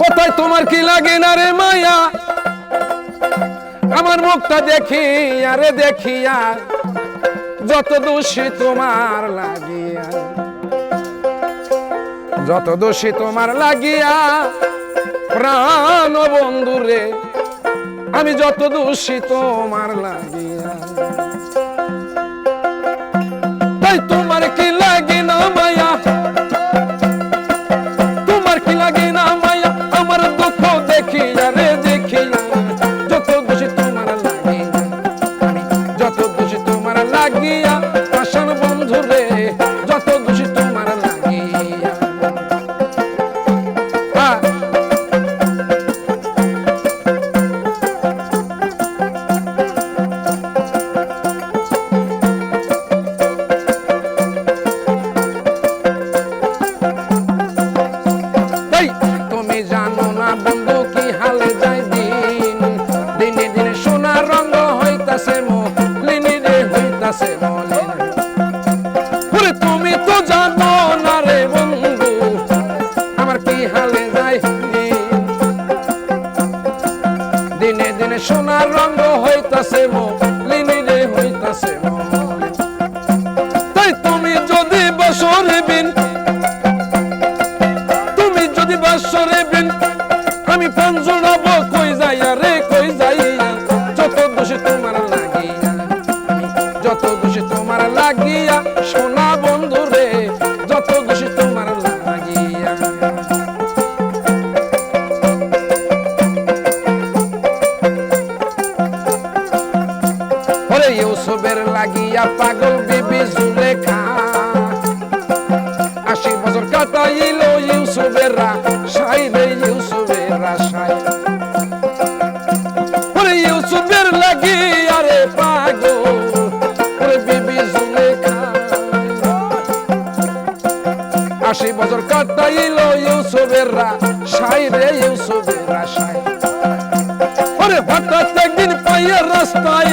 কোথায় তোমার কি লাগে না রে মায়া? আমার মুখটা দেখি আরে দেখিয়া যত দোষী তোমার লাগিয়া যত দোষী তোমার লাগিয়া প্রাণ বন্ধু রে, আমি যত দোষী তোমার লাগিয়া তাই তোমার কি লাগে না মায়া? তোমার লাগিয়া বাসরে বিন, আমি প্রাণ জোড়াবো, কই যাইয়া রে, কই যাইয়া যত দোষে তোমার লাগিয়া, যত দোষে তোমার লাগিয়া, সোনা বন্ধু রে, যত দোষে তোমার লাগিয়া। ওরে ইউসুফের লাগিয়া পাগল আশি বছর কাটাইল ইউসুফেরা সাই রে ইউসুফেরা সাই। ওরে হঠাৎ একদিন পাইয়া রাস্তায়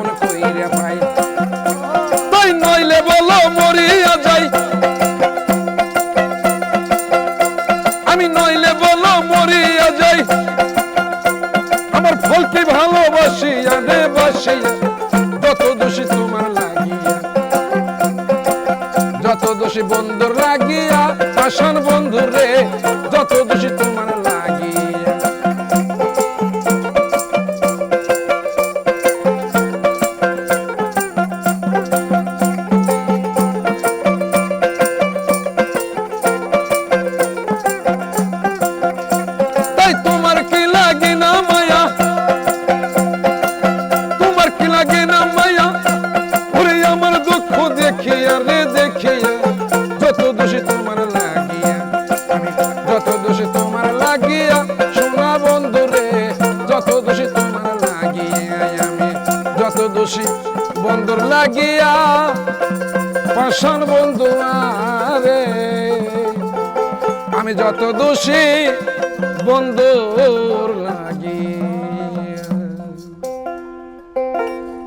আমি নইলে বলো, মরিয়া যাই। আমার ফলকে ভালোবাসি আনে বাসি যত দোষী তোমার লাগিয়া। যত দোষী বন্ধুর লাগিয়া পাশান বন্ধু যত বন্দর লাগিয়া পাশান বন্ধু আরে। আমি যত দোষী বন্ধুর লাগি